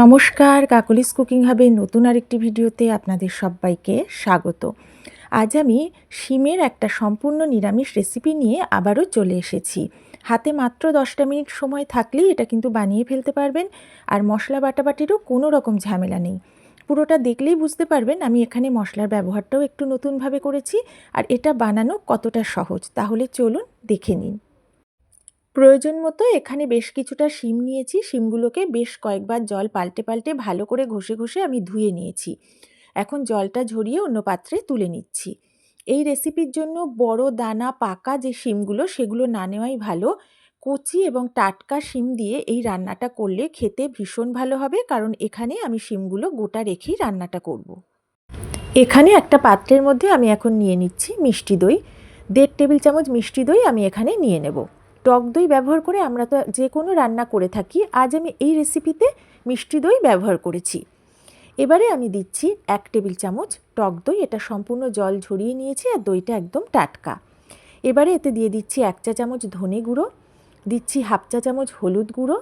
নমস্কার, কাকলিস কুকিং হাবে নতুন আরেকটি ভিডিওতে আপনাদের সবাইকে স্বাগত। আজ আমি শিমের একটা সম্পূর্ণ নিরামিষ রেসিপি নিয়ে আবারও চলে এসেছি। হাতে মাত্র দশটা মিনিট সময় থাকলেই এটা কিন্তু বানিয়ে ফেলতে পারবেন, আর মশলা বাটাবাটিরও কোনো রকম ঝামেলা নেই। পুরোটা দেখলেই বুঝতে পারবেন আমি এখানে মশলার ব্যবহারটাও একটু নতুনভাবে করেছি, আর এটা বানানো কতটা সহজ। তাহলে চলুন দেখে নিন। প্রয়োজন মতো এখানে বেশ কিছুটা শিম নিয়েছি। শিমগুলোকে বেশ কয়েকবার জল পাল্টে পাল্টে ভালো করে ঘষে ঘষে আমি ধুয়ে নিয়েছি। এখন জলটা ঝরিয়ে অন্য পাত্রে তুলে নিচ্ছি। এই রেসিপির জন্য বড় দানা পাকা যে শিমগুলো, সেগুলো না নেওয়াই ভালো। কচি এবং টাটকা শিম দিয়ে এই রান্নাটা করলে খেতে ভীষণ ভালো হবে, কারণ এখানে আমি শিমগুলো গোটা রেখেই রান্নাটা করব। এখানে একটা পাত্রের মধ্যে আমি এখন নিয়ে নিচ্ছি মিষ্টি দই। দেড় টেবিল চামচ মিষ্টি দই আমি এখানে নিয়ে নেব। টক দই ব্যবহার করে আমরা তো যে কোনো রান্না করে থাকি, আজ আমি এই রেসিপিতে মিষ্টি দই ব্যবহার করেছি। এবারে আমি দিচ্ছি এক টেবিল চামচ টক দই, এটা সম্পূর্ণ জল ঝরিয়ে নিয়েছি আর দইটা একদম টাটকা। এবারে এতে দিয়ে দিচ্ছি এক চা চামচ ধনে গুঁড়ো, দিচ্ছি হাফ চা চামচ হলুদ গুঁড়ো,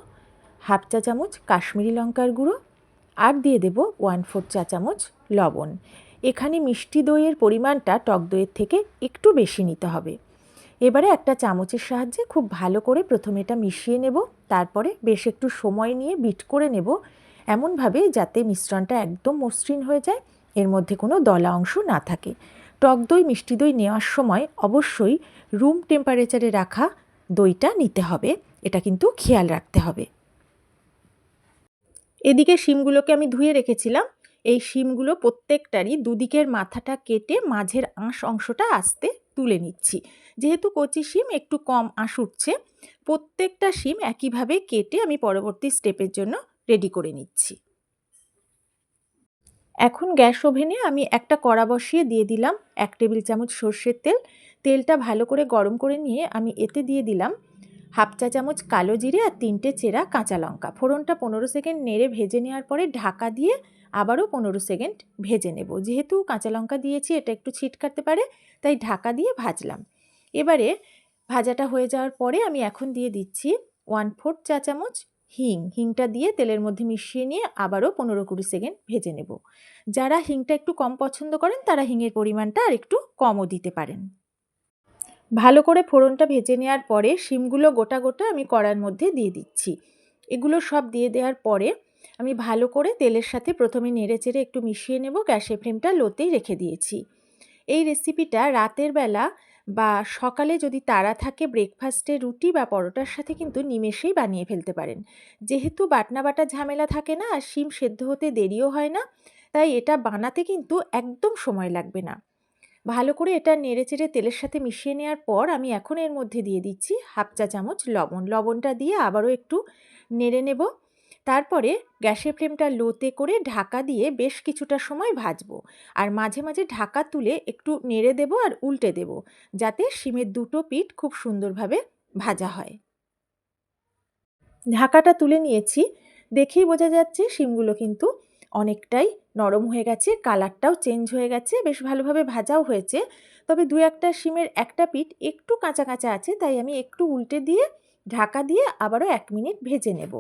হাফ চা চামচ কাশ্মীরি লঙ্কার গুঁড়ো আর দিয়ে দেব ওয়ান ফোর চা চামচ লবণ। এখানে মিষ্টি দইয়ের পরিমাণটা টক দইয়ের থেকে একটু বেশি নিতে হবে। এবারে একটা চামচের সাহায্যে খুব ভালো করে প্রথমে এটা মিশিয়ে নেব, তারপরে বেশ একটু সময় নিয়ে বিট করে নেব এমনভাবে যাতে মিশ্রণটা একদম মসৃণ হয়ে যায়, এর মধ্যে কোনো দলা অংশ না থাকে। টক দই, মিষ্টি দই নেওয়ার সময় অবশ্যই রুম টেম্পারেচারে রাখা দইটা নিতে হবে, এটা কিন্তু খেয়াল রাখতে হবে। এদিকে শিমগুলোকে আমি ধুয়ে রেখেছিলাম, এই শিমগুলো প্রত্যেকটারই দুদিকের মাথাটা কেটে মাঝের আঁশ অংশটা আস্তে তুলে নিচ্ছি। যেহেতু কচি শিম একটু কম আঁশ উঠছে, প্রত্যেকটা শিম একইভাবে কেটে আমি পরবর্তী স্টেপের জন্য রেডি করে নিচ্ছি। এখন গ্যাস ওভেনে আমি একটা কড়া বসিয়ে দিয়ে দিলাম এক টেবিল চামচ সর্ষের তেল। তেলটা ভালো করে গরম করে নিয়ে আমি এতে দিয়ে দিলাম হাফ চা চামচ কালো জিরে আর তিনটে চেরা কাঁচা লঙ্কা। ফোড়নটা পনেরো সেকেন্ড নেড়ে ভেজে নেওয়ার পরে ঢাকা দিয়ে আবারও পনেরো সেকেন্ড ভেজে নেব। যেহেতু কাঁচা লঙ্কা দিয়েছি, এটা একটু ছিটকাতে পারে, তাই ঢাকা দিয়ে ভাজলাম। এবারে ভাজাটা হয়ে যাওয়ার পরে আমি এখন দিয়ে দিচ্ছি ওয়ান ফোর্থ চা চামচ হিং। হিংটা দিয়ে তেলের মধ্যে মিশিয়ে নিয়ে আবারও পনেরো কুড়ি সেকেন্ড ভেজে নেব। যারা হিংটা একটু কম পছন্দ করেন, তারা হিংয়ের পরিমাণটা আর একটু কমও দিতে পারেন। ভালো করে ফোড়নটা ভেজে নেওয়ার পরে শিমগুলো গোটা গোটা আমি কড়ার মধ্যে দিয়ে দিচ্ছি। এগুলো সব দিয়ে দেওয়ার পরে আমি ভালো করে তেলের সাথে প্রথমে নেড়ে চেড়ে একটু মিশিয়ে নেব গ্যাসের ফ্লেমটা লোতেই রেখে দিয়েছি। এই রেসিপিটা রাতের বেলা বা সকালে যদি তাড়া থাকে ব্রেকফাস্টে রুটি বা পরোটার সাথে কিন্তু নিমেষেই বানিয়ে ফেলতে পারেন। যেহেতু বাটনা বাটা ঝামেলা থাকে না আর শিম সেদ্ধ হতে দেরিও হয় না, তাই এটা বানাতে কিন্তু একদম সময় লাগবে না। ভালো করে এটা নেড়ে চেড়ে তেলের সাথে মিশিয়ে নেওয়ার পর আমি এখন এর মধ্যে দিয়ে দিচ্ছি হাফ চা চামচ লবণ। লবণটা দিয়ে আবারও একটু নেড়ে নেব। তারপরে গ্যাসের ফ্লেমটা লোতে করে ঢাকা দিয়ে বেশ কিছুটা সময় ভাজবো। আর মাঝে মাঝে ঢাকা তুলে একটু নেড়ে দেব আর উল্টে দেব, যাতে শিমের দুটো পিঠ খুব সুন্দরভাবে ভাজা হয়। ঢাকাটা তুলে নিয়েছি। দেখেই বোঝা যাচ্ছে শিমগুলো কিন্তু অনেকটাই নরম হয়ে গেছে, কালারটাও চেঞ্জ হয়ে গেছে, বেশ ভালোভাবে ভাজাও হয়েছে। তবে দু একটা শিমের একটা পিঠ একটু কাঁচা কাঁচা আছে, তাই আমি একটু উল্টে দিয়ে ঢাকা দিয়ে আবারও এক মিনিট ভেজে নেব।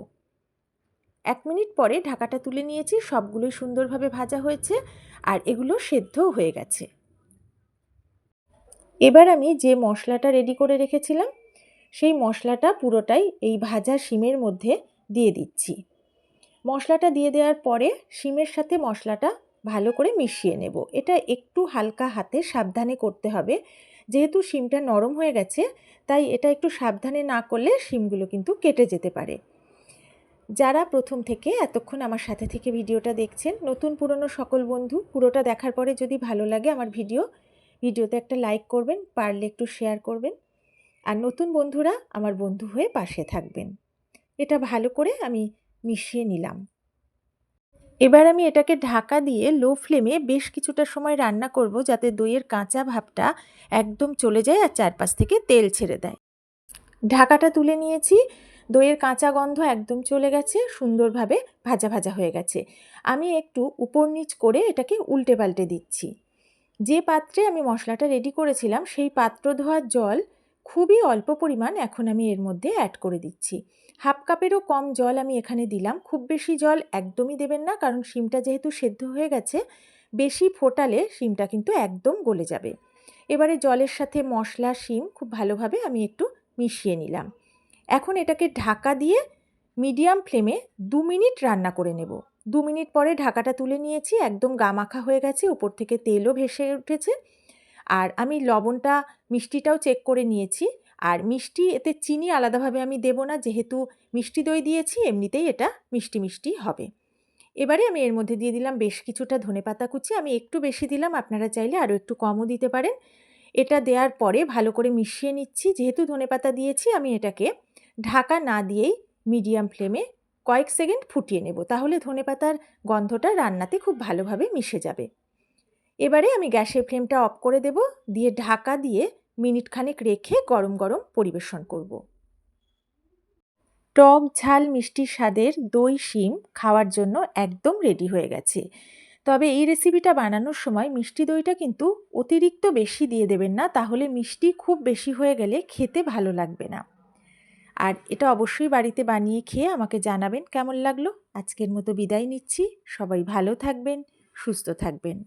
এক মিনিট পরে ঢাকাটা তুলে নিয়েছি সবগুলোই সুন্দরভাবে ভাজা হয়েছে আর এগুলো সেদ্ধও হয়ে গেছে। এবার আমি যে মশলাটা রেডি করে রেখেছিলাম, সেই মশলাটা পুরোটাই এই ভাজা শিমের মধ্যে দিয়ে দিচ্ছি। মশলাটা দিয়ে দেওয়ার পরে শিমের সাথে মশলাটা ভালো করে মিশিয়ে নেব। এটা একটু হালকা হাতে সাবধানে করতে হবে। যেহেতু শিমটা নরম হয়ে গেছে, তাই এটা একটু সাবধানে না করলে শিমগুলো কিন্তু কেটে যেতে পারে। যারা প্রথম থেকে এতক্ষণ আমার সাথে থেকে ভিডিওটা দেখছেন, নতুন পুরনো সকল বন্ধু, পুরোটা দেখার পরে যদি ভালো লাগে আমার ভিডিও, ভিডিওতে একটা লাইক করবেন, পারলে একটু শেয়ার করবেন। আর নতুন বন্ধুরা আমার বন্ধু হয়ে পাশে থাকবেন। এটা ভালো করে আমি মিশিয়ে নিলাম। এবার আমি এটাকে ঢাকা দিয়ে লো ফ্লেমে বেশ কিছুটা সময় রান্না করব যাতে দইয়ের কাঁচা ভাবটা একদম চলে যায় আর চারপাশ থেকে তেল ছেড়ে দেয়। ঢাকাটা তুলে নিয়েছি। দইয়ের কাঁচা গন্ধ একদম চলে গেছে, সুন্দরভাবে ভাজা ভাজা হয়ে গেছে। আমি একটু উপর নিচ করে এটাকে উল্টে পাল্টে দিচ্ছি। যে পাত্রে আমি মশলাটা রেডি করেছিলাম, সেই পাত্র ধোয়ার জল খুবই অল্প পরিমাণ এখন আমি এর মধ্যে অ্যাড করে দিচ্ছি। হাফ কাপেরও কম জল আমি এখানে দিলাম। খুব বেশি জল একদমই দেবেন না, কারণ শিমটা যেহেতু সেদ্ধ হয়ে গেছে, বেশি ফোটালে শিমটা কিন্তু একদম গলে যাবে। এবারে জলের সাথে মশলা, শিম খুব ভালোভাবে আমি একটু মিশিয়ে নিলাম। এখন এটাকে ঢাকা দিয়ে মিডিয়াম ফ্লেমে দু মিনিট রান্না করে নেব। দু মিনিট পরে ঢাকাটা তুলে নিয়েছি, একদম গামাখা হয়ে গেছে, উপর থেকে তেলও ভেসে উঠেছে। আর আমি লবণটা, মিষ্টিটাও চেক করে নিয়েছি। আর মিষ্টি, এতে চিনি আলাদাভাবে আমি দেব না, যেহেতু মিষ্টি দই দিয়েছি, এমনিতেই এটা মিষ্টি মিষ্টি হবে। এবারে আমি এর মধ্যে দিয়ে দিলাম বেশ কিছুটা ধনেপাতা কুচি, আমি একটু বেশি দিলাম, আপনারা চাইলে আরও একটু কমও দিতে পারেন। এটা দেওয়ার পরে ভালো করে মিশিয়ে নিচ্ছি, যেহেতু ধনেপাতা দিয়েছি, আমি এটাকে ঢাকা না দিয়েই মিডিয়াম ফ্লেমে কয়েক সেকেন্ড ফুটিয়ে নেব। তাহলে ধনেপাতার গন্ধটা রান্নাতে খুব ভালোভাবে মিশে যাবে। এবারে আমি গ্যাসের ফ্লেমটা অফ করে দেব। দিয়ে ঢাকা দিয়ে মিনিট খানেক রেখে গরম গরম পরিবেশন করব। টক ঝাল মিষ্টি স্বাদের দই, শিম খাওয়ার জন্য একদম রেডি হয়ে গেছে। তবে এই রেসিপিটা বানানোর সময় মিষ্টি দইটা কিন্তু অতিরিক্ত বেশি দিয়ে দেবেন না। তাহলে মিষ্টি খুব বেশি হয়ে গেলে খেতে ভালো লাগবে না। আর এটা অবশ্যই বাড়িতে বানিয়ে খেয়ে আমাকে জানাবেন কেমন লাগল। আজকের মতো বিদায় নিচ্ছি। সবাই ভালো থাকবেন, সুস্থ থাকবেন।